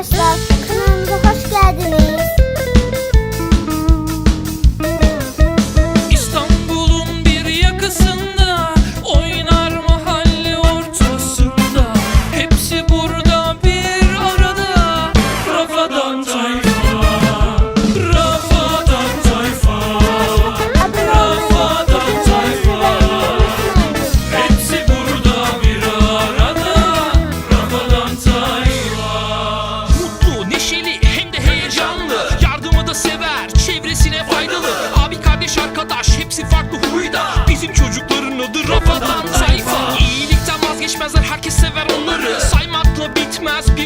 arkadaşlar, kanalımıza hoş geldiniz.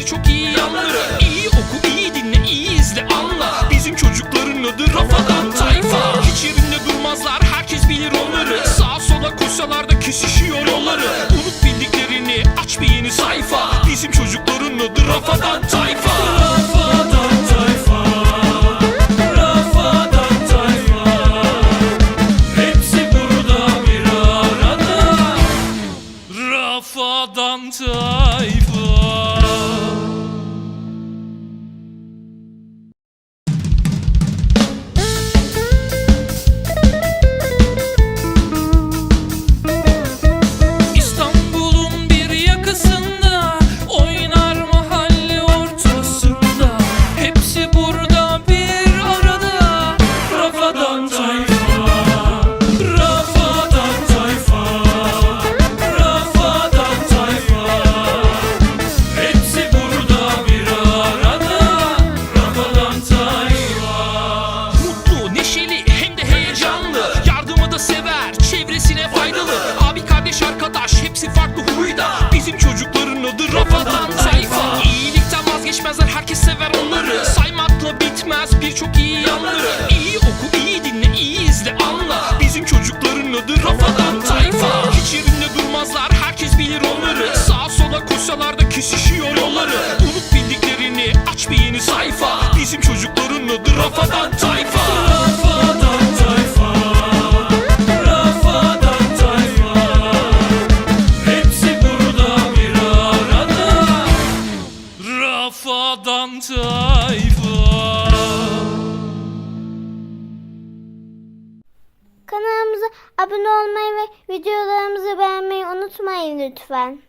Birçok iyi yanları İyi oku, iyi dinle, iyi izle, anla. Bizim çocukların adı Rafadan tayfa. Hiç yerinde durmazlar herkes bilir onları. Sağa sola koşsalar da kesişiyor yolları. Unut bildiklerini aç bir yeni sayfa. Bizim çocukların adı Rafadan tayfa. Rafadan Rafadan tayfa çevresine faydalı Abi kardeş arkadaş hepsi farklı huyda. Bizim çocukların adı Rafadan tayfa İyilikten vazgeçmezler herkes sever onları. Saymakla bitmez birçok iyi yanları. İyi oku, iyi dinle, iyi izle, anla. Bizim çocukların adı Rafadan tayfa. Hiç yerinde durmazlar herkes bilir onları. Sağa sola koşsalar da kesişiyor yolları. Unut bildiklerini aç bir yeni sayfa. Bizim çocukların adı Rafadan tayfa Kanalımıza abone olmayı ve videolarımızı beğenmeyi unutmayın lütfen.